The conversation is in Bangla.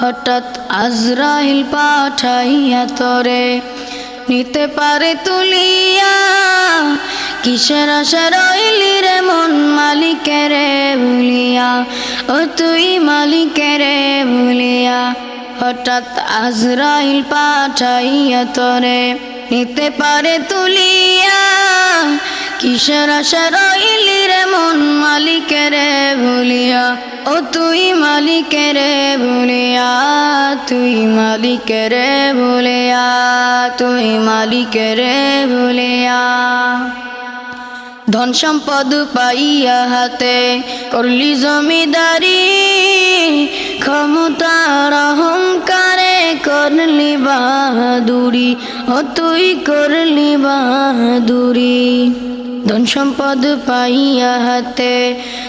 হঠাৎ আজরাইল পাঠাইয়া তরে, নিতে পারে তুলিয়া, কিসের আশা রইলি রে মন মালিকের ভুলিয়া ও তুই মালিকের ভুলিয়া হঠাৎ আজরাইল পাঠাইয়া তরে, নিতে পারে তুলিয়া, কিসের আশা রইলি রে মন মালিকের ও তুই মালিকের ভুলিয়া তুই মালিকের ভুলিয়া তুই মালিকের ভুলিয়া ধন সম্পদ পাইয়া হাতে করলি জমিদারি, ক্ষমতার অহংকারে করলি বাহাদুরি, ও তুই করলি বাহাদুরি। ধন সম্পদ পাইয়া হাতে